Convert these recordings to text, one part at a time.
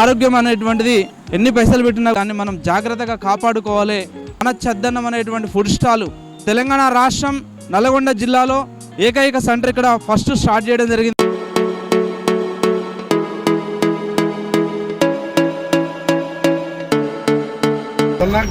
ఆరోగ్యం అనేటువంటిది ఎన్ని పైసలు పెట్టినా కానీ మనం జాగ్రత్తగా కాపాడుకోవాలి. మన చద్దన్నం అనేటువంటి ఫుడ్ స్టాల్ తెలంగాణ రాష్ట్రం నల్గొండ జిల్లాలో ఏకైక సెంటర్ ఇక్కడ ఫస్ట్ స్టార్ట్ చేయడం జరిగింది. నాకు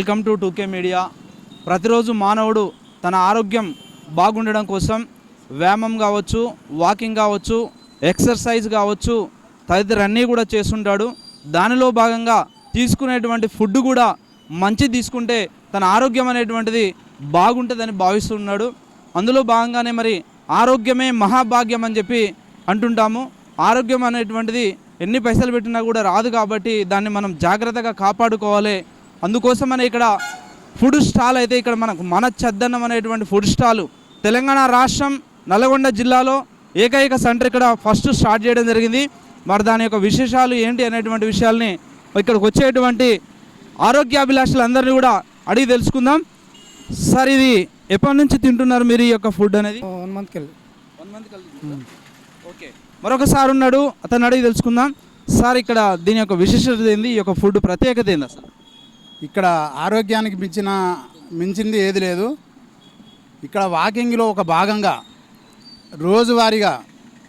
వెల్కమ్ టు టూకే మీడియా. ప్రతిరోజు మానవుడు తన ఆరోగ్యం బాగుండడం కోసం వ్యాయామం కావచ్చు వాకింగ్ కావచ్చు ఎక్సర్సైజ్ కావచ్చు తదితర అన్నీ కూడా చేస్తుంటాడు. దానిలో భాగంగా తీసుకునేటువంటి ఫుడ్ కూడా మంచి తీసుకుంటే తన ఆరోగ్యం అనేటువంటిది బాగుంటుందని భావిస్తున్నాడు. అందులో భాగంగానే మరి ఆరోగ్యమే మహాభాగ్యం అని చెప్పి అంటుంటాము. ఆరోగ్యం అనేటువంటిది ఎన్ని పైసలు పెట్టినా కూడా రాదు కాబట్టి దాన్ని మనం జాగ్రత్తగా కాపాడుకోవాలి. అందుకోసమనే ఇక్కడ ఫుడ్ స్టాల్ అయితే ఇక్కడ మనకు మన చద్దన్నం అనేటువంటి ఫుడ్ స్టాల్. తెలంగాణ రాష్ట్రం నల్గొండ జిల్లాలో ఏకైక సెంటర్ ఇక్కడ ఫస్ట్ స్టార్ట్ చేయడం జరిగింది. మరి దాని యొక్క విశేషాలు ఏంటి అనేటువంటి విషయాల్ని ఇక్కడికి వచ్చేటువంటి ఆరోగ్యాభిలాషులందరినీ కూడా అడిగి తెలుసుకుందాం. సార్ ఇది ఎప్పటి నుంచి తింటున్నారు మీరు ఈ యొక్క ఫుడ్ అనేది? వన్ వెళ్ళి. One month okay. మరొకసారి ఉన్నాడు అతను అడిగి తెలుసుకుందాం. సార్ ఇక్కడ దీని యొక్క విశిష్టత ఏంది? ఈ యొక్క ఫుడ్ ప్రత్యేకత ఏంది అసలు ఇక్కడ ఆరోగ్యానికి మించిన మించింది ఏది లేదు. ఇక్కడ వాకింగ్లో ఒక భాగంగా రోజువారీగా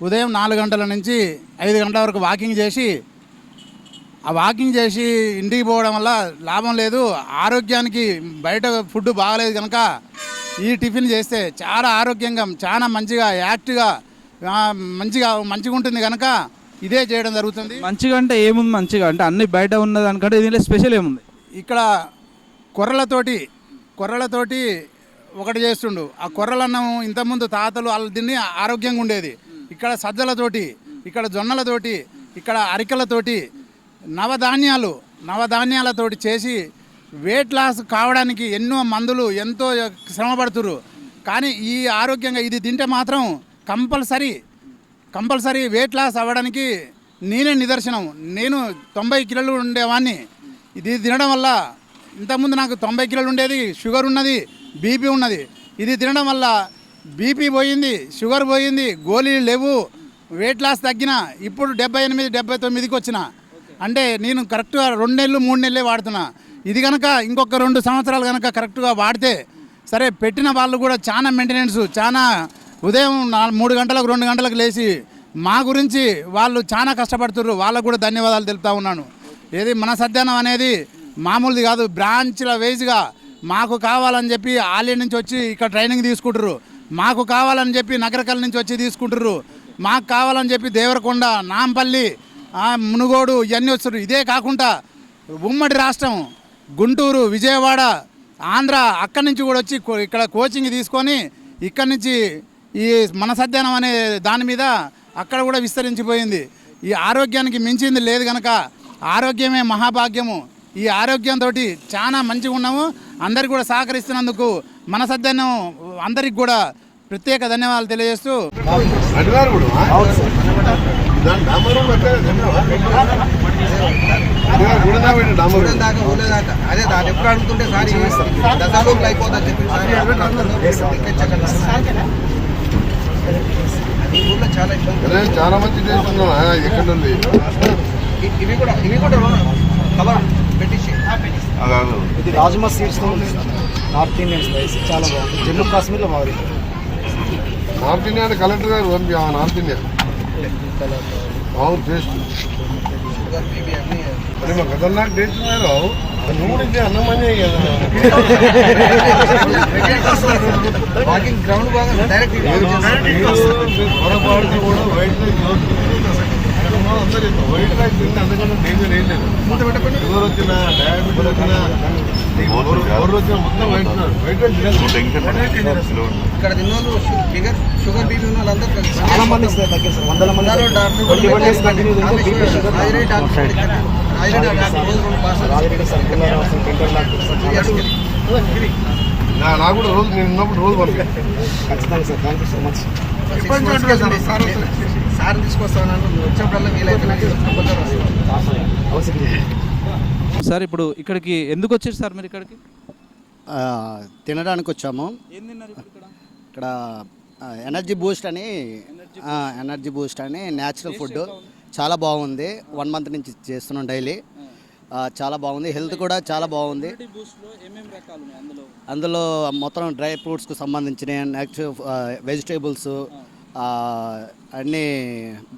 ఉదయం నాలుగు గంటల నుంచి ఐదు గంటల వరకు వాకింగ్ చేసి ఆ వాకింగ్ చేసి ఇంటికి పోవడం వల్ల లాభం లేదు. ఆరోగ్యానికి బయట ఫుడ్ బాగలేదు కనుక ఈ టిఫిన్ చేస్తే చాలా ఆరోగ్యంగా చాలా మంచిగా యాక్టివ్గా మంచిగా మంచిగా ఉంటుంది కనుక ఇదే చేయడం జరుగుతుంది. మంచిగా అంటే ఏముంది మంచిగా? అంటే అన్ని బయట ఉన్నదానికంటే దీనిలో స్పెషల్ ఏముంది? ఇక్కడ కొర్రలతోటి కొర్రలతోటి ఒకటి చేస్తుండు. ఆ కొర్రలన్నం ఇంతకుముందు తాతలు వాళ్ళు తిని ఆరోగ్యంగా ఉండేది. ఇక్కడ సజ్జలతోటి ఇక్కడ జొన్నలతోటి ఇక్కడ అరికలతోటి నవధాన్యాలు నవధాన్యాలతోటి చేసి వెయిట్ లాస్ కావడానికి ఎన్నో మందులు ఎంతో శ్రమపడుతురు కానీ ఈ ఆరోగ్యంగా ఇది తింటే మాత్రం కంపల్సరీ కంపల్సరీ వెయిట్ లాస్ అవ్వడానికి నేనే నిదర్శనం. నేను తొంభై కిలోలు ఉండేవాడిని ఇది తినడం వల్ల ఇంతకుముందు నాకు తొంభై కిలోలు ఉండేది షుగర్ ఉన్నది బీపీ ఉన్నది. ఇది తినడం వల్ల బీపీ పోయింది షుగర్ పోయింది గోళీలు లేవు వెయిట్ లాస్ తగ్గిన ఇప్పుడు డెబ్బై ఎనిమిది డెబ్బై తొమ్మిదికి వచ్చిన. అంటే నేను కరెక్ట్గా రెండు నెలలు మూడు నెలలే వాడుతున్నా. ఇది కనుక ఇంకొక రెండు సంవత్సరాలు కనుక కరెక్ట్గా వాడితే సరే పెట్టిన వాళ్ళు కూడా చాలా మెయింటెనెన్స్ చాలా ఉదయం నాలుగు మూడు గంటలకు రెండు గంటలకు లేచి మా గురించి వాళ్ళు చాలా కష్టపడుతుర్రు. వాళ్ళకు కూడా ధన్యవాదాలు తెలుపుతా ఉన్నాను. ఏది మన సద్యానం అనేది మామూలుది కాదు. బ్రాంచ్ల వేజ్గా మాకు కావాలని చెప్పి ఆలయ నుంచి వచ్చి ఇక్కడ ట్రైనింగ్ తీసుకుంటారు మాకు కావాలని చెప్పి నగరకల్ నుంచి వచ్చి తీసుకుంటారు మాకు కావాలని చెప్పి దేవరకొండ నాంపల్లి మునుగోడు ఇవన్నీ వస్తారు ఇదే కాకుండా ఉమ్మడి రాష్ట్రం గుంటూరు విజయవాడ ఆంధ్ర అక్కడి నుంచి కూడా వచ్చి ఇక్కడ కోచింగ్ తీసుకొని ఇక్కడి నుంచి ఈ మన సద్యానం అనే దాని మీద అక్కడ కూడా విస్తరించిపోయింది. ఈ ఆరోగ్యానికి మించింది లేదు కనుక ఆరోగ్యమే మహాభాగ్యము. ఈ ఆరోగ్యంతో చాలా మంచిగా ఉన్నాము. అందరికి కూడా సహకరిస్తున్నందుకు మన సద్యానం అందరికి కూడా ప్రత్యేక ధన్యవాదాలు తెలియజేస్తూ. దాని అదే దాన్ని ఎప్పుడు అడుగుతుంటే అయిపోతుందని చెప్పి చాలా మంచి చేస్తున్నాం ఎక్కడ ఉంది? ఇవి కూడా ఇవి కూడా కవర్ పెట్టించి. అలాగే ఇది rajma seeds north Indian spice చాలా బాగుంది. జమ్మూ కాశ్మీర్లో బాగుంది నార్త్ ఇండియా అంటే కలెక్టర్ గారు పంపి ఆ నార్త్ ఇండియా అవును టేస్ట్ అరే మా ఖతర్నాక్ టేస్ట్ రావు. కదా. వాకింగ్ గ్రౌండ్ బాగా డైరెక్ట్ పొరపాటు కూడా వైట్ అందరూ వైట్ రైస్ తింటే అందుకన్నా డేంజర్ ఏం లేదు షుగర్ వచ్చినా డయాబెటీస్ వచ్చినా ఎవరు వచ్చినా మొత్తం వైట్ వైట్ ఇక్కడ తిన్న వాళ్ళు షుగర్ షుగర్ బీపీ ఉన్న వాళ్ళందరూ చాలా మంది సార్ వందల మంది డాక్టర్. నాకు కూడా రోజు నేను ఉన్నప్పుడు రోజు పంపి ఖచ్చితంగా sir thank you so much sir sir తీసుకొస్తాను వచ్చినప్పుడల్లా వీలైతే నాకు కంపల్సరీ వస్తాను అవసరం సార్ ఇప్పుడు ఇక్కడికి ఎందుకు వచ్చారు సార్ మీరు ఇక్కడికి? తినడానికి వచ్చాము. ఇక్కడ? ఎనర్జీ బూస్ట్ అని ఎనర్జీ బూస్ట్ అని న్యాచురల్ ఫుడ్. చాలా బాగుంది. వన్ మంత్ నుంచి చేస్తున్నాం డైలీ. చాలా బాగుంది. హెల్త్ కూడా చాలా బాగుంది. బూస్ట్లో ఏమేమి రకాలు ఉన్నాయి అందులో? అందులో మొత్తం డ్రై ఫ్రూట్స్కి సంబంధించిన నెక్స్ట్ వెజిటేబుల్స్ అన్నీ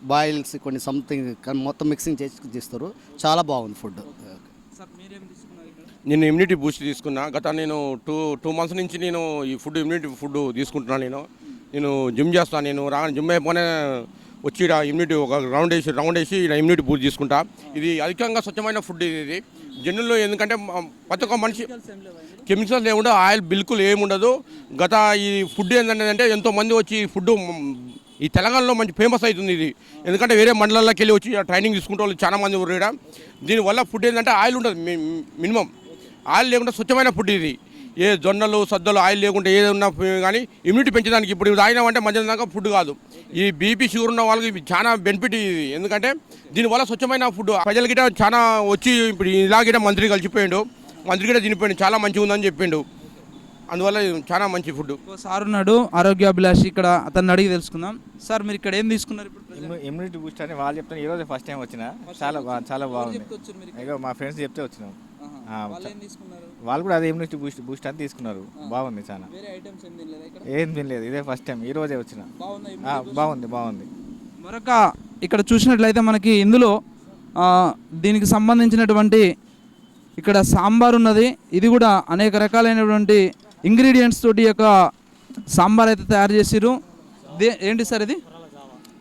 బాయిల్స్ కొన్ని సంథింగ్ మొత్తం మిక్సింగ్ చేసి తీస్తారు. చాలా బాగుంది ఫుడ్ సార్ మీరేం తీసుకున్నారు ఇక్కడ? నేను ఇమ్యూనిటీ బూస్ట్ తీసుకున్నా. గత నేను టూ టూ మంత్స్ నుంచి నేను ఈ ఫుడ్ ఇమ్యూనిటీ ఫుడ్ తీసుకుంటున్నాను నేను. నేను జిమ్ చేస్తాను నేను. రా జిమ్ అయిపోయినా వచ్చి ఇమ్యూనిటీ ఒక రౌండ్ వేసి రౌండ్ వేసి ఇమ్యూనిటీ బూస్ట్ తీసుకుంటా. ఇది అధికంగా స్వచ్ఛమైన ఫుడ్ ఇది ఇది. జనుల్లో ఎందుకంటే ప్రతి ఒక్క మనిషి కెమికల్స్ ఏముండదు ఆయిల్ బిల్కుల్ ఏముండదు గత ఈ ఫుడ్ ఏంటంటే అంటే ఎంతో మంది వచ్చి ఈ ఫుడ్ ఈ తెలంగాణలో మంచి ఫేమస్ అవుతుంది ఇది. ఎందుకంటే వేరే మండలాల్లోకి వెళ్ళి వచ్చి ట్రైనింగ్ తీసుకుంటే వాళ్ళు చాలా మంది ఉన్నారు దీనివల్ల ఫుడ్ ఏంటంటే ఆయిల్ ఉండదు మినిమం ఆయిల్ లేకుండా స్వచ్ఛమైన ఫుడ్ ఇది. ఏ జొన్నలు సద్దలు ఆయిల్ లేకుండా ఏది ఉన్నా కానీ ఇమ్యూనిటీ పెంచడానికి ఇప్పుడు ఇది తాగినామంటే మధ్యాహ్నం దాకా ఫుడ్ కాదు. ఈ బీపీ షుగర్ ఉన్న వాళ్ళకి ఇది చాలా బెనిఫిట్ ఇది. ఎందుకంటే దీనివల్ల స్వచ్ఛమైన ఫుడ్ ప్రజల గిట చాలా వచ్చి ఇప్పుడు ఇలాగిట మంత్రి కలిసిపోయిండు. మంత్రి గిట తినిపోయిండు. చాలా మంచిగా ఉందని చెప్పిండు. అందువల్ల చాలా మంచి ఫుడ్ సార్ ఉన్నాడు ఆరోగ్యాభిలాషి ఇక్కడ. అతన్ని అడిగి తెలుసుకుందాం. సార్ మీరు ఇక్కడ ఏం తీసుకున్నారు ఇప్పుడు ఇమ్యూనిటీ బూస్ట్ అని వాళ్ళు చెప్తాను ఈ రోజు ఫస్ట్ టైం వచ్చిన. చాలా చాలా బాగుంది. మా ఫ్రెండ్స్ చెప్తే వచ్చినాం. వాళ్ళు ఏం తీసుకున్నారు? వాళ్ళు కూడా అదే ఇమ్యూనిటీ బూస్ట్ బూస్ట్ అని తీసుకున్నారు. బాగుంది చాలా. వేరే ఐటమ్స్ ఏం తినలేదా ఇదే ఫస్ట్ టైం ఈ రోజే వచ్చిన. బాగుందా? బాగుంది బాగుంది. మరొక ఇక్కడ చూసినట్లయితే మనకి ఇందులో ఆ, దీనికి సంబంధించినటువంటి ఇక్కడ సాంబార్ ఉన్నది. ఇది కూడా అనేక రకాలైనటువంటి ఇంగ్రీడియంట్స్ తోటి యొక్క సాంబార్ అయితే తయారు చేసిరు దే ఏంటి సార్ ఇది?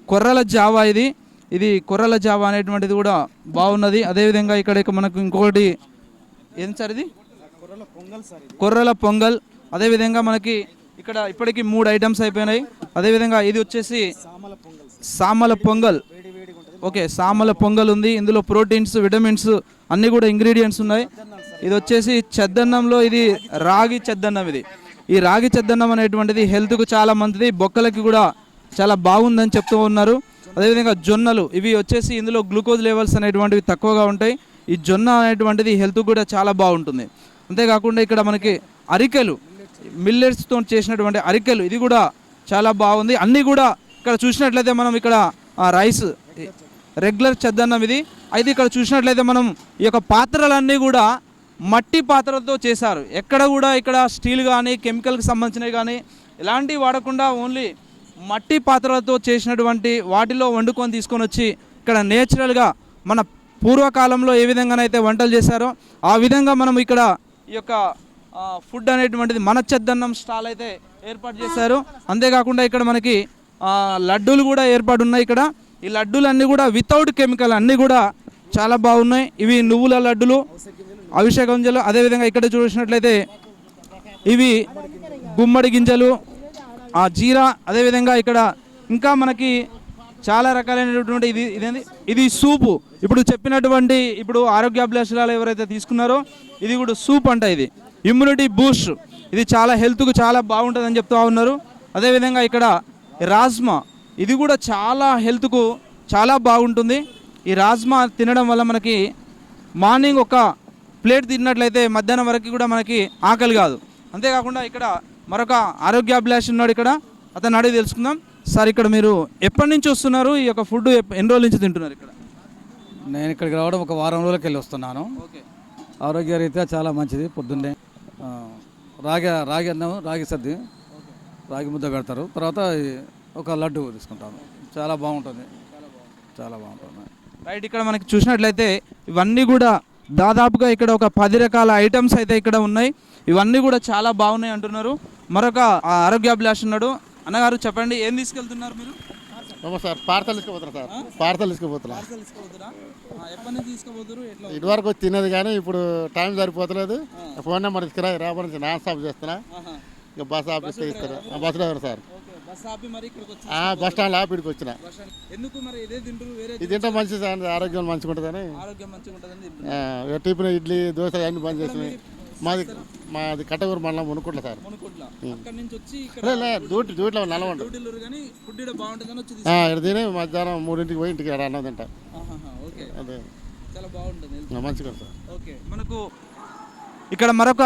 కొర్రల జావా ఇది. ఇది కొర్రల జావా అనేటువంటిది కూడా బాగున్నది. అదేవిధంగా ఇక్కడ ఇక మనకు ఇంకొకటి ఏం సార్ ఇది? కొర్రల పొంగల్ అదేవిధంగా మనకి ఇక్కడ ఇప్పటికి మూడు ఐటమ్స్ అయిపోయినాయి. అదేవిధంగా ఇది వచ్చేసి సామల పొంగల్ ఓకే సామల పొంగల్ ఉంది. ఇందులో ప్రోటీన్స్ విటమిన్స్ అన్నీ కూడా ఇంగ్రీడియంట్స్ ఉన్నాయి. ఇది వచ్చేసి చెద్దన్నంలో ఇది రాగి చెద్దన్నం ఇది. ఈ రాగి చెద్దన్నం అనేటువంటిది హెల్త్కు చాలా మంచిది. బొక్కలకి కూడా చాలా బాగుందని చెప్తూ ఉన్నారు. అదేవిధంగా జొన్నలు ఇవి వచ్చేసి ఇందులో గ్లూకోజ్ లెవెల్స్ అనేటువంటివి తక్కువగా ఉంటాయి. ఈ జొన్న అనేటువంటిది హెల్త్ కూడా చాలా బాగుంటుంది. అంతేకాకుండా ఇక్కడ మనకి అరికెలు మిల్లెట్స్తో చేసినటువంటి అరికెలు ఇది కూడా చాలా బాగుంది. అన్నీ కూడా ఇక్కడ చూసినట్లయితే మనం ఇక్కడ రైస్ రెగ్యులర్ చెద్దన్నం ఇది. అయితే ఇక్కడ చూసినట్లయితే మనం ఈ యొక్క పాత్రలన్నీ కూడా మట్టి పాత్రలతో చేశారు. ఎక్కడ కూడా ఇక్కడ స్టీల్ కానీ కెమికల్కి సంబంధించినవి కానీ ఎలాంటివి వాడకుండా ఓన్లీ మట్టి పాత్రలతో చేసినటువంటి వాటిలో వండుకొని తీసుకొని వచ్చి ఇక్కడ నేచురల్గా మన పూర్వకాలంలో ఏ విధంగానైతే వంటలు చేశారో ఆ విధంగా మనం ఇక్కడ ఈ యొక్క ఫుడ్ అనేటువంటిది మన చెద్దన్నం స్టాల్ అయితే ఏర్పాటు చేశారు. అంతేకాకుండా ఇక్కడ మనకి లడ్డూలు కూడా ఏర్పాటు ఉన్నాయి ఇక్కడ. ఈ లడ్డూలు కూడా వితౌట్ కెమికల్ అన్నీ కూడా చాలా బాగున్నాయి. ఇవి నువ్వుల లడ్డులు అభిషేక గింజలు అదేవిధంగా ఇక్కడ చూసినట్లయితే ఇవి గుమ్మడి గింజలు ఆ జీరా అదేవిధంగా ఇక్కడ ఇంకా మనకి చాలా రకాలైనటువంటి ఇది ఇదేంది? ఇది సూపు. ఇప్పుడు చెప్పినటువంటి ఇప్పుడు ఆరోగ్య ఎవరైతే తీసుకున్నారో ఇది కూడా సూప్ అంట ఇది. ఇమ్యూనిటీ బూస్ట్ ఇది చాలా హెల్త్కు చాలా బాగుంటుందని చెప్తా ఉన్నారు. అదేవిధంగా ఇక్కడ రాజ్మా. ఇది కూడా చాలా హెల్త్కు చాలా బాగుంటుంది. ఈ రాజ్మా తినడం వల్ల మనకి మార్నింగ్ ఒక ప్లేట్ తిన్నట్లయితే మధ్యాహ్నం వరకు కూడా మనకి ఆకలి కాదు. అంతేకాకుండా ఇక్కడ మరొక ఆరోగ్యాభిలాషి ఉన్నాడు ఇక్కడ. అతను అడిగి తెలుసుకుందాం. సార్ ఇక్కడ మీరు ఎప్పటి నుంచి వస్తున్నారు? ఈ యొక్క ఫుడ్ ఎన్ని రోజుల నుంచి తింటున్నారు ఇక్కడ? నేను ఇక్కడికి రావడం ఒక వారం రోజులకి వెళ్ళి వస్తున్నాను. ఓకే. ఆరోగ్య రీత్యా చాలా మంచిది పొద్దున్నే. రాగి రాగి అన్నం రాగి సర్ది రాగి ముద్ద పెడతారు తర్వాత ఒక లడ్డు తీసుకుంటాను. చాలా బాగుంటుంది. చాలా బాగుంటుంది. రైట్ ఇక్కడ మనకి చూసినట్లయితే ఇవన్నీ కూడా దాదాపుగా ఇక్కడ ఒక పది రకాల ఐటమ్స్ అయితే ఇక్కడ ఉన్నాయి. ఇవన్నీ కూడా చాలా బాగున్నాయి అంటున్నారు. మరొక ఆరోగ్యాభిలాష్ ఉన్నాడు. అన్నగారు చెప్పండి ఏం తీసుకెళ్తున్నారు మీరు? సార్ పార్సల్ ఇసుకుపోతున్నా సార్. పార్సల్ ఇసుకుపోతున్నా ఎప్పటి నుంచి ఇదివరకు వచ్చి తినేది కానీ ఇప్పుడు టైం సరిపోతలేదు. ఫోన్ నెంబర్ ఇస్తారా రేపటి నుంచి నాన్ స్టాప్ చేస్తున్నా. ఇంకా బస్ ఆఫీస్ ఇస్తారా బస్ డ్రైవర్ సార్. బస్ ఆపి మరి ఇక్కడికి స్టాండ్ వచ్చిన. స్టాండ్. ఎందుకు మరి? ఇదే తింటారు వేరే ఇది తింటే మంచిది సార్ ఆరోగ్యం మంచిగా ఉంటుందని. ఆరోగ్యం మంచిగా ఉంటుందని తింటారు ఆ, టిఫిన్ ఇడ్లీ దోశ అన్ని బంద్ చేసినాయి. మాది మాది కట్టగూరు మండలం మునుకుంటా సార్. మునుకోట్ల అక్కడ నుంచి వచ్చి ఇక్కడ లే, లే డ్యూటీ డ్యూటీలో ఫుడ్ ఇక్కడ తిని మధ్యాహ్నం మూడింటికి పోయి ఇంటికి అన్నది తింటా. అదే. మంచిగా సార్. ఓకే మనకు ఇక్కడ మరొక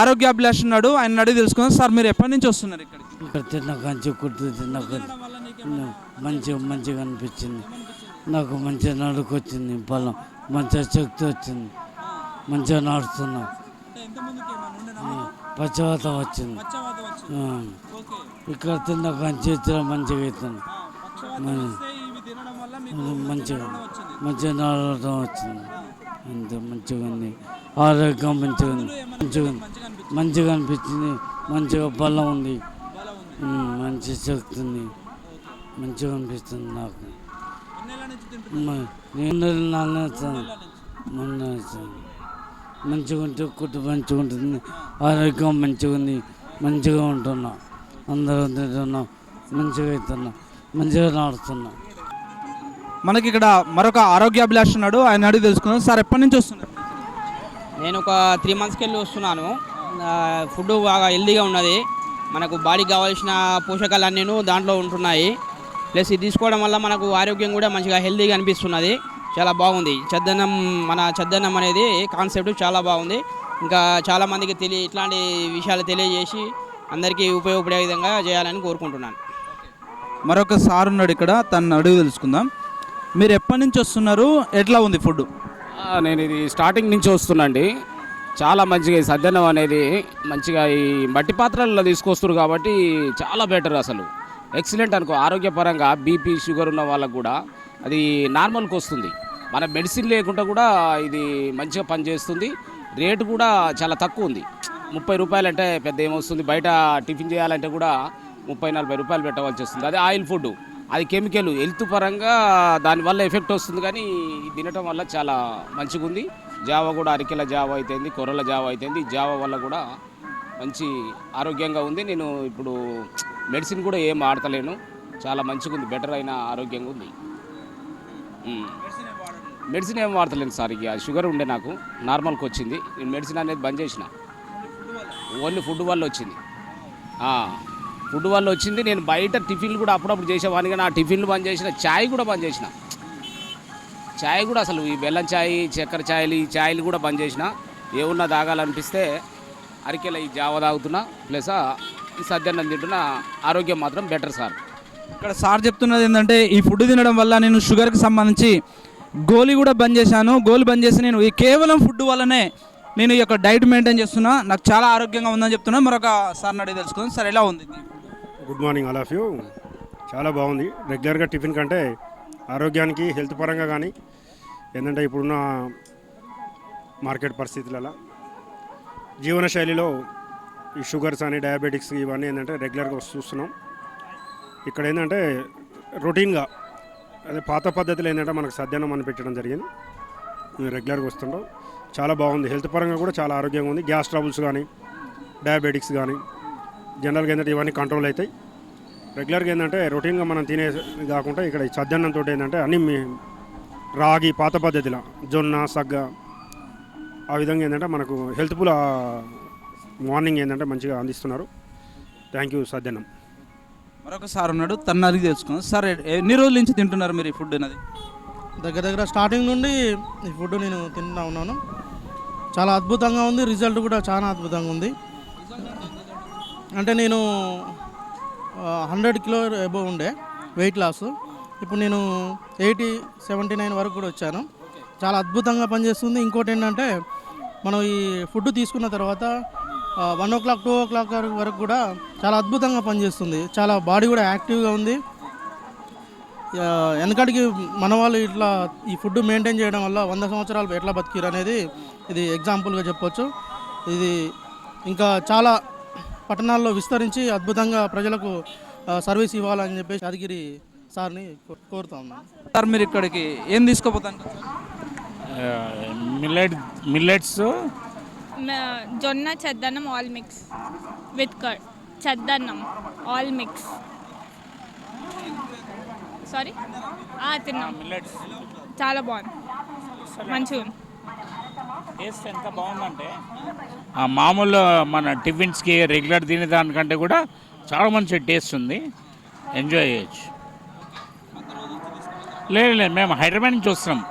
ఆరోగ్యాభిలాష్ ఉన్నాడు. ఆయన అడిగి తెలుసుకుందాం. సార్ మీరు ఎప్పటి నుంచి వస్తున్నారు ఇక్కడికి? ఇక్కడ తిన్న కంచి కుట్టు తిన్న కంచి. వల్ల నీకేమన్నా మంచిగా మంచిగా అనిపించింది. నాకు మంచిగా నడుకొచ్చింది. పొలం మంచిగా శక్తి వచ్చింది. మంచిగా నడుస్తున్నా. పచ్చవాత వచ్చింది. ఇక్కడ తిన్న కంచి ఇచ్చిన మంచిగా అవుతుంది మంచిగా మంచిగా నడవడం వచ్చింది. అంతే మంచిగా ఉంది. ఆరోగ్యం మంచిగా ఉంది. మంచిగా ఉంది. మంచిగా అనిపించింది? మంచిగా బలం ఉంది. మంచి శక్తి ఉంది. మంచిగా అనిపిస్తుంది నాకు. నేను నాన్న మొన్న. మంచిగా ఉంటే కుట్టు మంచిగా ఉంటుంది. ఆరోగ్యం మంచిగా ఉంది. మంచిగా ఉంటున్నా. అందరూ తింటున్నా. మంచిగా అవుతున్నా. మంచిగా నాడుతున్నా మనకి ఇక్కడ మరొక ఆరోగ్యాభిలాష్ ఉన్నాడు. ఆయన అడిగి తెలుసుకుందాం. సార్ ఎప్పటి నుంచి వస్తున్నారు? నేను ఒక త్రీ మంత్స్కి వెళ్ళి వస్తున్నాను. ఫుడ్ బాగా హెల్దీగా ఉన్నది. మనకు బాడీకి కావాల్సిన పోషకాలన్నీ దాంట్లో ఉంటున్నాయి. ప్లస్ ఇది తీసుకోవడం వల్ల మనకు ఆరోగ్యం కూడా మంచిగా హెల్దీగా అనిపిస్తున్నది. చాలా బాగుంది. చద్దన్నం మన చద్దన్నం అనేది కాన్సెప్ట్ చాలా బాగుంది. ఇంకా చాలా మందికి తెలియ ఇట్లాంటి విషయాలు తెలియజేసి అందరికీ ఉపయోగపడే విధంగా చేయాలని కోరుకుంటున్నాను. మరొక సార్ ఉన్నాడు ఇక్కడ తను అడిగి తెలుసుకుందాం. మీరు ఎప్పటి నుంచి వస్తున్నారు? ఎట్లా ఉంది ఫుడ్ ఆ, నేను ఇది స్టార్టింగ్ నుంచి వస్తున్నాండి చాలా మంచిగా ఈ సద్దన్నం అనేది మంచిగా ఈ మట్టి పాత్రల్లో తీసుకొస్తారు కాబట్టి చాలా బెటర్ అసలు. ఎక్సలెంట్ అనుకో ఆరోగ్యపరంగా బీపీ షుగర్ ఉన్న వాళ్ళకు కూడా. అది నార్మల్కి వస్తుంది. మన మెడిసిన్ లేకుండా కూడా ఇది మంచిగా పనిచేస్తుంది. రేటు కూడా చాలా తక్కువ ఉంది. ముప్పై రూపాయలు అంటే పెద్ద ఏమొస్తుంది? బయట టిఫిన్ చేయాలంటే కూడా ముప్పై నలభై రూపాయలు పెట్టవలసి వస్తుంది. అది ఆయిల్ ఫుడ్ అది కెమికల్. హెల్త్ పరంగా దానివల్ల ఎఫెక్ట్ వస్తుంది కానీ ఇది తినటం వల్ల చాలా మంచిగా ఉంది. జావ కూడా అరికెల జావ అయితేంది కొర్రల జావ అయితేంది. జావ వల్ల కూడా మంచి ఆరోగ్యంగా ఉంది. నేను ఇప్పుడు మెడిసిన్ కూడా ఏం ఆడతలేను చాలా మంచిగా ఉంది. బెటర్ అయిన ఆరోగ్యంగా ఉంది. మెడిసిన్ ఏం వాడతలేను సార్ ఇక షుగర్ ఉండే నాకు నార్మల్కి వచ్చింది. నేను మెడిసిన్ అనేది బంద్ చేసిన. ఓన్లీ ఫుడ్ వల్ల వచ్చింది. ఫుడ్ వల్ల వచ్చింది. నేను బయట టిఫిన్లు కూడా అప్పుడప్పుడు చేసేవాడిని కానీ ఆ టిఫిన్లు బంద్ చేసిన ఛాయ్ కూడా బంద్ చేసిన. ఛాయ్ కూడా అసలు ఈ బెల్లం ఛాయ్ చక్కెర ఛాయలు ఈ ఛాయ్లు కూడా బంద్ చేసిన. ఏమున్నా తాగాలనిపిస్తే అరికెల ఈ జావ తాగుతున్నా. ప్లస్ ఈ సద్యాన్నం తింటున్నా. ఆరోగ్యం మాత్రం బెటర్ సార్. ఇక్కడ సార్ చెప్తున్నది ఏంటంటే ఈ ఫుడ్ తినడం వల్ల నేను షుగర్కి సంబంధించి గోలీ కూడా బంద్ చేశాను. గోలీ బంద్ చేసి నేను ఈ కేవలం ఫుడ్ వల్లనే నేను ఈ యొక్క డైట్ మెయింటైన్ చేస్తున్నా. నాకు చాలా ఆరోగ్యంగా ఉందని చెప్తున్నా. మరొక సార్ని అడిగి తెలుసుకుందాం. సార్ ఎలా ఉంది? Good morning all of you. చాలా బాగుంది. రెగ్యులర్గా టిఫిన్ కంటే ఆరోగ్యానికి హెల్త్ పరంగా కానీ ఏంటంటే ఇప్పుడున్న మార్కెట్ పరిస్థితులలో జీవన శైలిలో ఈ షుగర్స్ అని డయాబెటిక్స్ ఇవన్నీ ఏంటంటే రెగ్యులర్గా చూస్తున్నాం ఇక్కడ ఏంటంటే రొటీన్గా అదే పాత పద్ధతిలో ఏంటంటే మనకు సద్యానం అని పెట్టడం జరిగింది. మేము రెగ్యులర్గా వస్తుంటాం. చాలా బాగుంది. హెల్త్ పరంగా కూడా చాలా ఆరోగ్యంగా ఉంది. గ్యాస్ ట్రబుల్స్ కానీ డయాబెటిక్స్ కానీ జనరల్గా ఏంటంటే ఇవన్నీ కంట్రోల్ అవుతాయి. రెగ్యులర్గా ఏంటంటే రొటీన్గా మనం తినే కాకుండా ఇక్కడ ఈ సద్దన్నంతో ఏంటంటే అన్ని మీ- రాగి పాత పద్ధతిలో జొన్న సగ్గ ఆ విధంగా ఏంటంటే మనకు హెల్త్ఫుల్ మార్నింగ్ ఏంటంటే మంచిగా అందిస్తున్నారు. థ్యాంక్ యూ సద్దన్నం మరొక సార్ ఉన్నాడు తను అడిగి తెలుసుకుందాం. సార్ ఎన్ని రోజుల నుంచి తింటున్నారు మీరు ఈ ఫుడ్ అనేది? దగ్గర దగ్గర స్టార్టింగ్ నుండి ఈ ఫుడ్ నేను తింటా ఉన్నాను. చాలా అద్భుతంగా ఉంది రిజల్ట్ కూడా చాలా అద్భుతంగా ఉంది. అంటే నేను హండ్రెడ్ కిలో అబోవ్ ఉండే వెయిట్ లాస్. ఇప్పుడు నేను ఎయిటీ సెవెంటీ నైన్ వరకు కూడా వచ్చాను. చాలా అద్భుతంగా పనిచేస్తుంది. ఇంకోటి ఏంటంటే మనం ఈ ఫుడ్ తీసుకున్న తర్వాత one o'clock two o'clock వరకు కూడా చాలా అద్భుతంగా పనిచేస్తుంది. చాలా బాడీ కూడా యాక్టివ్గా ఉంది. వెనకడికి మన వాళ్ళు ఇట్లా ఈ ఫుడ్ మెయింటైన్ చేయడం వల్ల వంద సంవత్సరాలు ఎట్లా బతికిరు అనేది ఇది ఎగ్జాంపుల్గా చెప్పొచ్చు. ఇది ఇంకా చాలా పట్టణాల్లో విస్తరించి అద్భుతంగా ప్రజలకు సర్వీస్ ఇవ్వాలని చెప్పేసి యాదగిరి సార్ని కోరుతా ఉన్నాను సార్ మీరు ఇక్కడికి ఏం తీసుకోపోతాను మిల్లెట్ మిల్లెట్స్ జొన్న చెద్దన్నం ఆల్ మిక్స్ విత్ కర్డ్ చెద్దన్నం ఆల్ మిక్స్. సారీ తిన్నాం. మిల్లెట్స్ చాలా బాగుంది. మంచిగా ఉంది. టేస్ట్ ఎంత బాగుందంటే ఆ మామూలు మన టిఫిన్స్కి రెగ్యులర్ తినేదానికంటే కూడా చాలా మంచి టేస్ట్ ఉంది. ఎంజాయ్ చేయొచ్చు. లేదు లేదు మేము హైదరాబాద్ నుంచి వస్తున్నాం.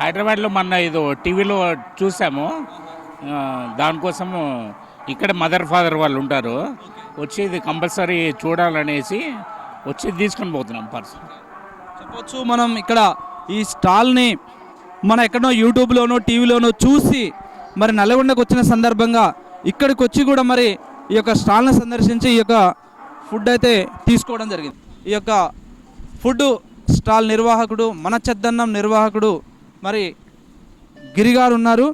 హైదరాబాద్లో మొన్న ఏదో టీవీలో చూసాము. దానికోసం దానికోసము ఇక్కడ మదర్ ఫాదర్ వాళ్ళు ఉంటారు. వచ్చి ఇది కంపల్సరీ చూడాలనేసి వచ్చి తీసుకొని పోతున్నాం పర్సన్ చెప్పొచ్చు మనం ఇక్కడ ఈ స్టాల్ని మన ఎక్కడో యూట్యూబ్లోనో టీవీలోనో చూసి మరి నల్గొండకు వచ్చిన సందర్భంగా ఇక్కడికి వచ్చి కూడా మరి ఈ యొక్క స్టాల్ని సందర్శించి ఈ యొక్క ఫుడ్ అయితే తీసుకోవడం జరిగింది. ఈ యొక్క ఫుడ్ స్టాల్ నిర్వాహకుడు మన చెద్దన్నం నిర్వాహకుడు మరి గిరిగారు ఉన్నారు.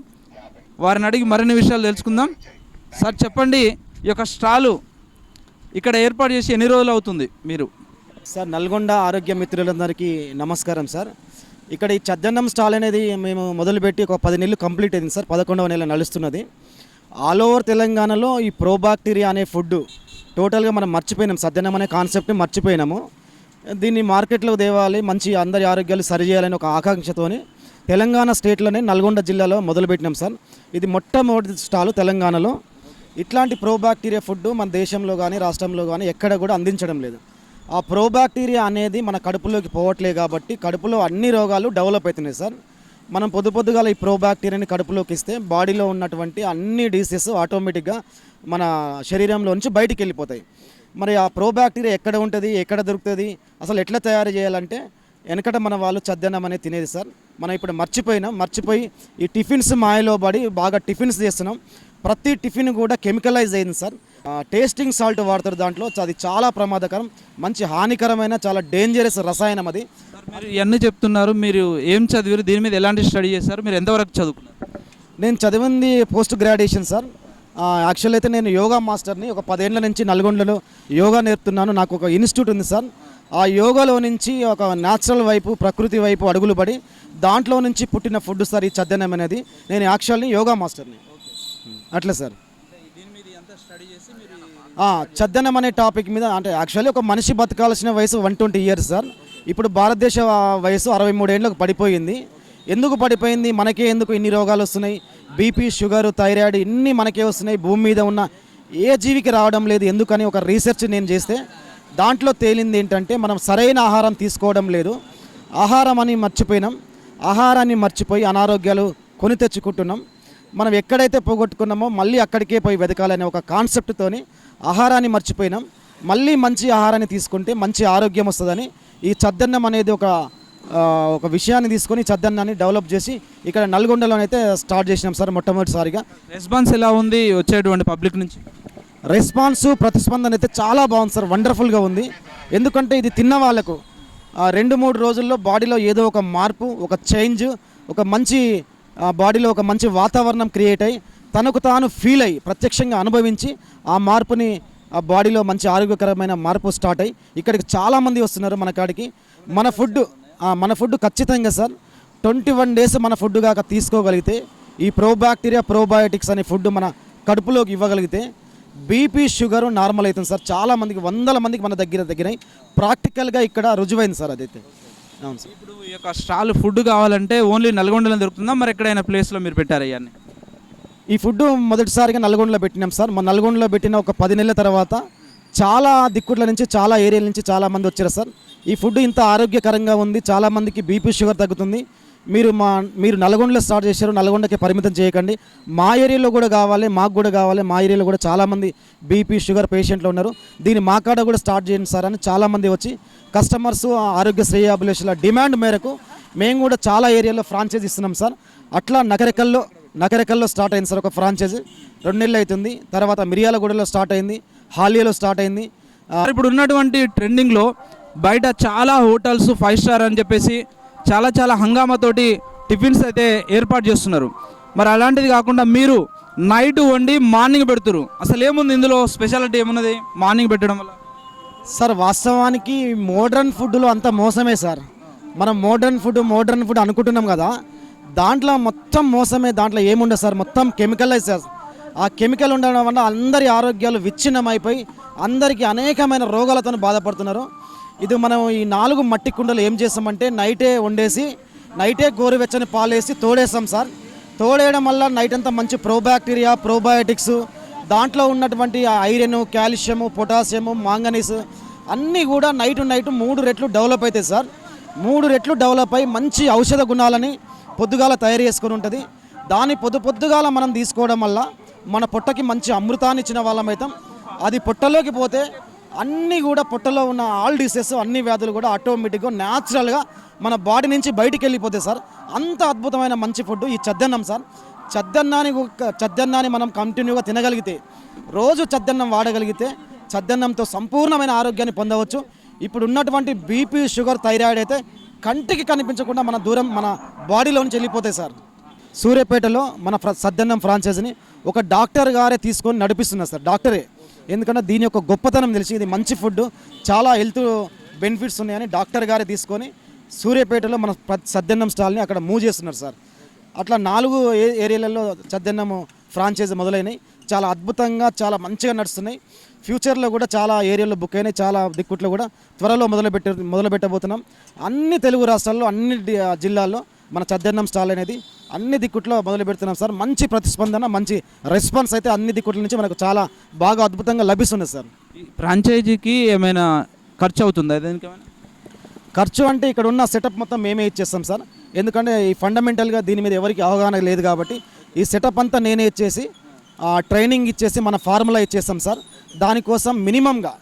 వారిని అడిగి మరిన్ని విషయాలు తెలుసుకుందాం. సార్ చెప్పండి ఈ యొక్క స్టాలు ఇక్కడ ఏర్పాటు చేసి ఎన్ని రోజులు అవుతుంది మీరు? సార్ నల్గొండ ఆరోగ్య మిత్రులందరికీ నమస్కారం సార్. ఇక్కడ ఈ చద్దన్నం స్టాల్ అనేది మేము మొదలుపెట్టి ఒక పది నెలలు కంప్లీట్ అయింది సార్. పదకొండవ నెల నడుస్తున్నది. ఆల్ ఓవర్ తెలంగాణలో ఈ ప్రోబాక్టీరియా అనే ఫుడ్ టోటల్గా మనం మర్చిపోయినాం. సద్దన్నం అనే కాన్సెప్ట్ని మర్చిపోయినాము. దీన్ని మార్కెట్లో తేవాలి మంచి అందరి ఆరోగ్యాలు సరిచేయాలని ఒక ఆకాంక్షతోని తెలంగాణ స్టేట్లోనే నల్గొండ జిల్లాలో మొదలుపెట్టినాం సార్. ఇది మొట్టమొదటి స్టాలు తెలంగాణలో. ఇట్లాంటి ప్రోబాక్టీరియా ఫుడ్ మన దేశంలో కానీ రాష్ట్రంలో కానీ ఎక్కడ కూడా అందించడం లేదు. ఆ ప్రోబాక్టీరియా అనేది మన కడుపులోకి పోవట్లేదు కాబట్టి కడుపులో అన్ని రోగాలు డెవలప్ అవుతున్నాయి సార్. మనం పొద్దు పొద్దుగా ఈ ప్రోబాక్టీరియాని కడుపులోకి ఇస్తే బాడీలో ఉన్నటువంటి అన్ని డిసీజెస్ ఆటోమేటిక్గా మన శరీరంలో నుంచి బయటికి వెళ్ళిపోతాయి. మరి ఆ ప్రోబాక్టీరియా ఎక్కడ ఉంటుంది ఎక్కడ దొరుకుతుంది అసలు ఎట్లా తయారు చేయాలంటే వెనకట మన వాళ్ళు చద్దన్నం అనేది తినేది సార్. మనం ఇప్పుడు మర్చిపోయినాం. మర్చిపోయి ఈ టిఫిన్స్ మాయలో పడి బాగా టిఫిన్స్ చేస్తున్నాం. ప్రతి టిఫిన్ కూడా కెమికలైజ్ అయింది సార్. టేస్టింగ్ సాల్ట్ వాడతారు దాంట్లో. అది చాలా ప్రమాదకరం. మంచి హానికరమైన చాలా డేంజరస్ రసాయనం అది. మీరు ఇవన్నీ చెప్తున్నారు. మీరు ఏం చదివారు? దీని మీద ఎలాంటి స్టడీ చేశారు? మీరు ఎంతవరకు చదువుకున్నారు? నేను చదివింది పోస్ట్ గ్రాడ్యుయేషన్ సార్. యాక్చువల్ అయితే నేను యోగా మాస్టర్ని ఒక పదేళ్ళ నుంచి నల్గొండలో యోగా నేర్పుతున్నాను. నాకు ఒక ఇన్స్టిట్యూట్ ఉంది సార్. ఆ యోగాలో నుంచి ఒక న్యాచురల్ వైపు ప్రకృతి వైపు అడుగులు పడి దాంట్లో నుంచి పుట్టిన ఫుడ్ సార్ ఈ చద్దనం అనేది. నేను యాక్చువల్లీ యోగా మాస్టర్ని. అట్లా సార్. చద్దనం అనే టాపిక్ మీద అంటే యాక్చువల్లీ ఒక మనిషి బతకాల్సిన వయసు వన్ ట్వంటీ ఇయర్స్ సార్. ఇప్పుడు భారతదేశ వయసు అరవై మూడేళ్ళకు పడిపోయింది. ఎందుకు పడిపోయింది? మనకే ఎందుకు ఇన్ని రోగాలు వస్తున్నాయి? బీపీ షుగర్ థైరాయిడ్ ఇన్ని మనకే వస్తున్నాయి. భూమి మీద ఉన్న ఏ జీవికి రావడం లేదు. ఎందుకని ఒక రీసెర్చ్ నేను చేస్తే దాంట్లో తేలింది ఏంటంటే మనం సరైన ఆహారం తీసుకోవడం లేదు. ఆహారం అని మర్చిపోయినాం. ఆహారాన్ని మర్చిపోయి అనారోగ్యాలు కొని తెచ్చుకుంటున్నాం. మనం ఎక్కడైతే పోగొట్టుకున్నామో మళ్ళీ అక్కడికే పోయి వెతకాలనే ఒక కాన్సెప్ట్తోని ఆహారాన్ని మర్చిపోయినాం. మళ్ళీ మంచి ఆహారాన్ని తీసుకుంటే మంచి ఆరోగ్యం వస్తుందని ఈ చద్దన్నం అనేది ఒక ఒక విషయాన్ని తీసుకొని చద్దన్నాన్ని డెవలప్ చేసి ఇక్కడ నల్గొండలోనైతే స్టార్ట్ చేసినాం సార్ మొట్టమొదటిసారిగా. రెస్పాన్స్ ఎలా ఉంది? వచ్చేటువంటి పబ్లిక్ నుంచి? రెస్పాన్స్ ప్రతిస్పందన అయితే చాలా బాగుంది సార్. వండర్ఫుల్గా ఉంది. ఎందుకంటే ఇది తిన్న వాళ్ళకు రెండు మూడు రోజుల్లో బాడీలో ఏదో ఒక మార్పు ఒక చేంజ్ ఒక మంచి బాడీలో ఒక మంచి వాతావరణం క్రియేట్ అయ్యి తనకు తాను ఫీల్ అయ్యి ప్రత్యక్షంగా అనుభవించి ఆ మార్పుని ఆ బాడీలో మంచి ఆరోగ్యకరమైన మార్పు స్టార్ట్ అయ్యి ఇక్కడికి చాలామంది వస్తున్నారు మన కాడికి. మన ఫుడ్ మన ఫుడ్ ఖచ్చితంగా సార్. ట్వంటీ వన్ డేస్ మన ఫుడ్ కాక తీసుకోగలిగితే ఈ ప్రోబాక్టీరియా ప్రోబయోటిక్స్ అనే ఫుడ్ మన కడుపులోకి ఇవ్వగలిగితే బీపీ షుగర్ నార్మల్ అవుతుంది సార్. చాలా మందికి వందల మందికి మన దగ్గర దగ్గర ప్రాక్టికల్గా ఇక్కడ రుజువైంది సార్ అదైతే. అవును సార్. ఇప్పుడు ఈ యొక్క స్టాల్ ఫుడ్ కావాలంటే ఓన్లీ నల్గొండలో దొరుకుతుందా? మరి ఎక్కడైనా ప్లేస్లో మీరు పెట్టారు ఇవన్నీ? ఈ ఫుడ్ మొదటిసారిగా నల్గొండలో పెట్టినాం సార్. మన నల్గొండలో పెట్టిన ఒక పది నెలల తర్వాత చాలా దిక్కుల నుంచి చాలా ఏరియాల నుంచి చాలా మంది వచ్చారు సార్. ఈ ఫుడ్ ఇంత ఆరోగ్యకరంగా ఉంది. చాలా మందికి బీపీ షుగర్ తగ్గుతుంది. మీరు మా మీరు నల్గొండలో స్టార్ట్ చేశారు నల్గొండకి పరిమితం చేయకండి. మా ఏరియాలో కూడా కావాలి మాకు కూడా కావాలి మా ఏరియాలో కూడా చాలామంది బీపీ షుగర్ పేషెంట్లు ఉన్నారు. దీన్ని మా కాడ కూడా స్టార్ట్ చేయండి సార్ అని చాలామంది వచ్చి కస్టమర్స్ ఆరోగ్య శ్రేయాభిలాషుల డిమాండ్ మేరకు మేము కూడా చాలా ఏరియాలో ఫ్రాంచైజ్ ఇస్తున్నాం సార్. అట్లా నగరకల్లో నగరకల్లో స్టార్ట్ అయింది సార్ ఒక ఫ్రాంచైజీ రెండు నెలలు అవుతుంది. తర్వాత మిరియాలగూడలో స్టార్ట్ అయింది హాలియాలో స్టార్ట్ అయింది. ఇప్పుడు ఉన్నటువంటి ట్రెండింగ్లో బయట చాలా హోటల్స్ ఫైవ్ స్టార్ అని చెప్పేసి చాలా చాలా హంగామాతోటి టిఫిన్స్ అయితే ఏర్పాటు చేస్తున్నారు. మరి అలాంటిది కాకుండా మీరు నైట్ వండి మార్నింగ్ పెడుతురు. అసలు ఏముంది ఇందులో? స్పెషాలిటీ ఏమున్నది? మార్నింగ్ పెట్టడం వల్ల? సార్ వాస్తవానికి మోడర్న్ ఫుడ్లో అంత మోసమే సార్. మనం మోడర్న్ ఫుడ్ మోడర్న్ ఫుడ్ అనుకుంటున్నాం కదా దాంట్లో మొత్తం మోసమే దాంట్లో ఏముండదు సార్. మొత్తం కెమికలైజ్ సార్. ఆ కెమికల్ ఉండడం వల్ల అందరి ఆరోగ్యాలు విచ్ఛిన్నమైపోయి అందరికీ అనేకమైన రోగాలతో బాధపడుతున్నారు. ఇది మనం ఈ నాలుగు మట్టి కుండలు ఏం చేసామంటే నైటే వండేసి నైటే గోరువెచ్చని పాలేసి తోడేస్తాం సార్. తోడేయడం వల్ల నైట్ అంతా మంచి ప్రోబ్యాక్టీరియా ప్రోబయాటిక్స్ దాంట్లో ఉన్నటువంటి ఐరన్ కాల్షియము పొటాషియము మాంగనీస్ అన్నీ కూడా నైట్ నైట్ మూడు రెట్లు డెవలప్ అవుతాయి సార్. మూడు రెట్లు డెవలప్ అయ్యి మంచి ఔషధ గుణాలని పొద్దుగాల తయారు చేసుకొని ఉంటుంది. దాని పొద్దు పొద్దుగాల మనం తీసుకోవడం వల్ల మన పొట్టకి మంచి అమృతాన్ని ఇచ్చిన వాళ్ళం అవుతాం అది పొట్టలోకి పోతే అన్నీ కూడా పొట్టలో ఉన్న ఆల్ డిసీజెస్ అన్ని వ్యాధులు కూడా ఆటోమేటిక్గా న్యాచురల్గా మన బాడీ నుంచి బయటికి వెళ్ళిపోతాయి సార్. అంత అద్భుతమైన మంచి ఫుడ్ ఈ చద్దన్నం సార్. చద్దన్నాన్ని చద్దన్నాన్ని మనం కంటిన్యూగా తినగలిగితే రోజు చద్దన్నం వాడగలిగితే చద్దన్నంతో సంపూర్ణమైన ఆరోగ్యాన్ని పొందవచ్చు. ఇప్పుడు ఉన్నటువంటి బీపీ షుగర్ థైరాయిడ్ అయితే కంటికి కనిపించకుండా మన దూరం మన బాడీలో నుంచి వెళ్ళిపోతాయి సార్. సూర్యాపేటలో మన సద్దన్నం ఫ్రాంచైజీని ఒక డాక్టర్ గారే తీసుకొని నడిపిస్తున్నారు సార్. డాక్టరే. ఎందుకంటే దీని యొక్క గొప్పతనం తెలిసి ఇది మంచి ఫుడ్ చాలా హెల్త్ బెనిఫిట్స్ ఉన్నాయని డాక్టర్ గారే తీసుకొని సూర్యాపేటలో మన ప్ర- సద్దన్నం స్టాల్ని అక్కడ మూవ్ చేస్తున్నారు సార్. అట్లా నాలుగు ఏ- ఏరియాలలో సద్దన్నము ఫ్రాంచైజీ మొదలైనవి చాలా అద్భుతంగా చాలా మంచిగా నడుస్తున్నాయి. ఫ్యూచర్లో కూడా చాలా ఏరియాలో బుక్ అయినాయి చాలా దిక్కుట్లో కూడా త్వరలో మొదలుపెట్టే మొదలుపెట్టబోతున్నాం. అన్ని తెలుగు రాష్ట్రాల్లో అన్ని జిల్లాల్లో మన చద్దన్నం స్టాల్ అనేది అన్ని దిక్కుట్లో మొదలు పెడుతున్నాం సార్. మంచి ప్రతిస్పందన మంచి రెస్పాన్స్ అయితే అన్ని దిక్కుల నుంచి మనకు చాలా బాగా అద్భుతంగా లభిస్తుంది సార్. ఫ్రాంచైజీకి ఏమైనా ఖర్చు అవుతుందా? దీనికి ఏమైనా? ఖర్చు అంటే ఇక్కడ ఉన్న సెటప్ మొత్తం మేమే ఇచ్చేస్తాం సార్. ఎందుకంటే ఈ ఫండమెంటల్గా దీని మీద ఎవరికి అవగాహన లేదు కాబట్టి ఈ సెటప్ అంతా నేనే ఇచ్చేసి ఆ ట్రైనింగ్ ఇచ్చేసి మన ఫార్ములా ఇచ్చేస్తాం సార్. దానికోసం మినిమంగా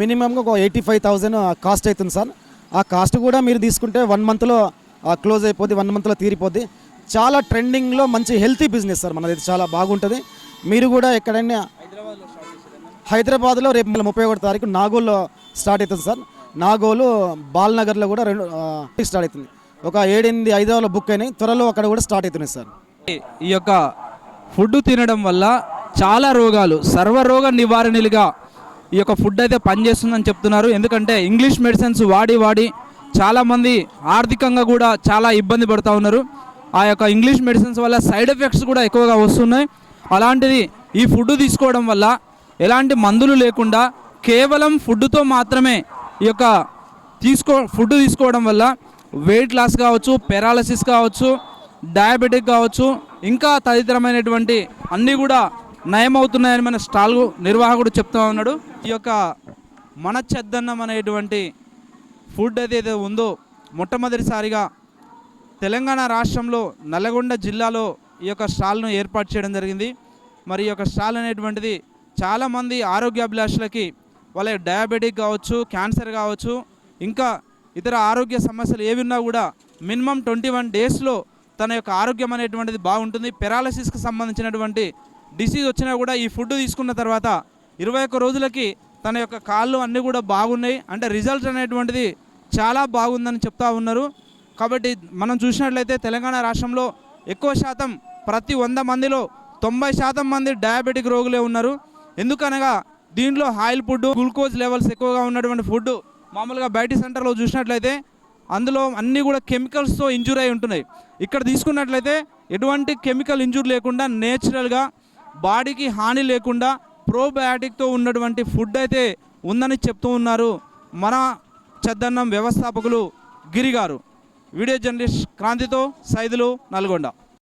మినిమంగా ఒక ఎయిటీ ఫైవ్ థౌజండ్ కాస్ట్ అవుతుంది సార్. ఆ కాస్ట్ కూడా మీరు తీసుకుంటే వన్ మంత్లో క్లోజ్ అయిపోద్ది వన్ మంత్లో తీరిపోద్ది. చాలా ట్రెండింగ్లో మంచి హెల్తీ బిజినెస్ సార్ మనది చాలా బాగుంటుంది. మీరు కూడా ఎక్కడైనా హైదరాబాద్లో రేపు ముప్పై ఒకటి తారీఖు నాగోల్లో స్టార్ట్ అవుతుంది సార్. నాగోలు బాల్నగర్లో కూడా రెండు స్టార్ట్ అవుతుంది. ఒక ఏడెనిమిది ఐదవలో బుక్ అయినాయి. త్వరలో అక్కడ కూడా స్టార్ట్ అవుతున్నాయి సార్. ఈ యొక్క ఫుడ్ తినడం వల్ల చాలా రోగాలు సర్వరోగ నివారణలుగా ఈ యొక్క ఫుడ్ అయితే పనిచేస్తుందని చెప్తున్నారు. ఎందుకంటే ఇంగ్లీష్ మెడిసిన్స్ వాడి వాడి చాలామంది ఆర్థికంగా కూడా చాలా ఇబ్బంది పడుతూ ఉన్నారు. ఆ యొక్క ఇంగ్లీష్ మెడిసిన్స్ వల్ల సైడ్ ఎఫెక్ట్స్ కూడా ఎక్కువగా వస్తున్నాయి. అలాంటిది ఈ ఫుడ్ తీసుకోవడం వల్ల ఎలాంటి మందులు లేకుండా కేవలం ఫుడ్తో మాత్రమే ఈ యొక్క తీసుకో ఫుడ్ తీసుకోవడం వల్ల వెయిట్ లాస్ కావచ్చు పెరాలసిస్ కావచ్చు డయాబెటిక్ కావచ్చు ఇంకా తదితరమైనటువంటి అన్నీ కూడా నయమవుతున్నాయని మన స్టాల్ నిర్వాహకుడు చెప్తా ఉన్నాడు. ఈ యొక్క మన చెద్దన్నం అనేటువంటి ఫుడ్ ఏదైతే ఉందో మొట్టమొదటిసారిగా తెలంగాణ రాష్ట్రంలో నల్గొండ జిల్లాలో ఈ యొక్క స్టాల్ను ఏర్పాటు చేయడం జరిగింది. మరి ఈ యొక్క స్టాల్ అనేటువంటిది చాలామంది ఆరోగ్యాభిలాషులకి వాళ్ళ డయాబెటిక్ కావచ్చు క్యాన్సర్ కావచ్చు ఇంకా ఇతర ఆరోగ్య సమస్యలు ఏవి ఉన్నా కూడా మినిమం ట్వంటీ వన్ డేస్లో తన యొక్క ఆరోగ్యం అనేటువంటిది బాగుంటుంది. పెరాలసిస్కి సంబంధించినటువంటి డిసీజ్ వచ్చినా కూడా ఈ ఫుడ్ తీసుకున్న తర్వాత ఇరవై ఒక్క రోజులకి తన యొక్క కాళ్ళు అన్నీ కూడా బాగున్నాయి. అంటే రిజల్ట్ అనేటువంటిది చాలా బాగుందని చెప్తా ఉన్నారు. కాబట్టి మనం చూసినట్లయితే తెలంగాణ రాష్ట్రంలో ఎక్కువ శాతం ప్రతి వంద మందిలో తొంభై శాతం మంది డయాబెటిక్ రోగులే ఉన్నారు. ఎందుకనగా దీంట్లో ఆయిల్ ఫుడ్ గ్లూకోజ్ లెవెల్స్ ఎక్కువగా ఉన్నటువంటి ఫుడ్ మామూలుగా బయట సెంటర్లో చూసినట్లయితే అందులో అన్నీ కూడా కెమికల్స్తో ఇంజూర్ అయి ఉంటున్నాయి. ఇక్కడ తీసుకున్నట్లయితే ఎటువంటి కెమికల్ ఇంజూర్ లేకుండా నేచురల్గా బాడీకి హాని లేకుండా ప్రోబయాటిక్తో ఉన్నటువంటి ఫుడ్ అయితే ఉందని చెప్తూ ఉన్నారు. మన చెద్దన్నం వ్యవస్థాపకులు గిరిగారు వీడియో జర్నలిస్ట్ క్రాంతితో సైదులు నల్గొండ.